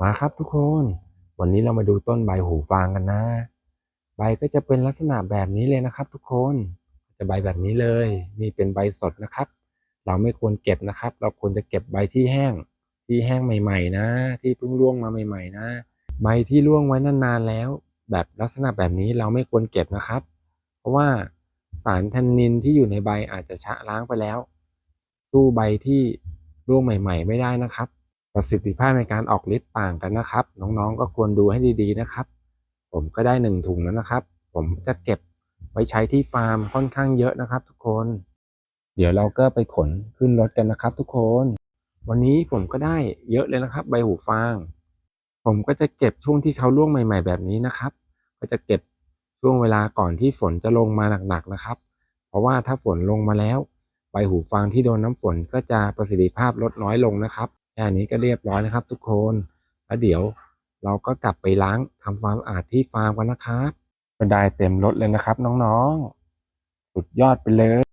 มาครับทุกคน วันนี้เรามาดูต้นใบหูฟางกันนะ ใบก็จะเป็นลักษณะแบบนี้เลยนะครับ ทุกคน จะใบแบบนี้เลย นี่เป็นใบสดนะครับ เราไม่ควรเก็บนะครับ เราควรจะเก็บใบที่แห้ง ที่แห้งใหม่ ๆ นะ ที่เพิ่งร่วงมาใหม่ ๆ นะ ใบที่ร่วงไว้นานๆแล้ว แบบลักษณะแบบนี้เราไม่ควรเก็บนะครับ เพราะว่าสารแทนนินที่อยู่ในใบอาจจะชะล้างไปแล้ว สู้ใบที่ร่วงใหม่ ๆ ไม่ได้นะครับ ประสิทธิภาพในการออกฤทธิ์ต่างกันนะครับ น้องๆ ก็ควรดูให้ดีๆนะครับ ผมก็ได้หนึ่งถุงแล้วนะครับ ผมจะเก็บไว้ใช้ที่ฟาร์มค่อนข้างเยอะนะครับ ทุกคน เดี๋ยวเราก็ไปขนขึ้นรถกันนะครับ ทุกคน วันนี้ผมก็ได้เยอะเลยนะครับ ใบหูฟาง ผมก็จะเก็บช่วงที่เขาร่วงใหม่ ๆ แบบนี้นะครับ ก็จะเก็บช่วงเวลาก่อนที่ฝนจะลงมาหนักๆนะครับ เพราะว่าถ้าฝนลงมาแล้ว ใบหูฟางที่โดนน้ำฝนก็จะประสิทธิภาพลดน้อยลงนะครับ แค่นี้ก็เรียบร้อยนะครับ ทุกคนแล้วเดี๋ยวเราก็กลับไปล้างทำความสะอาดที่ฟาร์มกันนะครับก็ได้เต็มรถเลยนะครับ น้องๆ สุดยอดไปเลย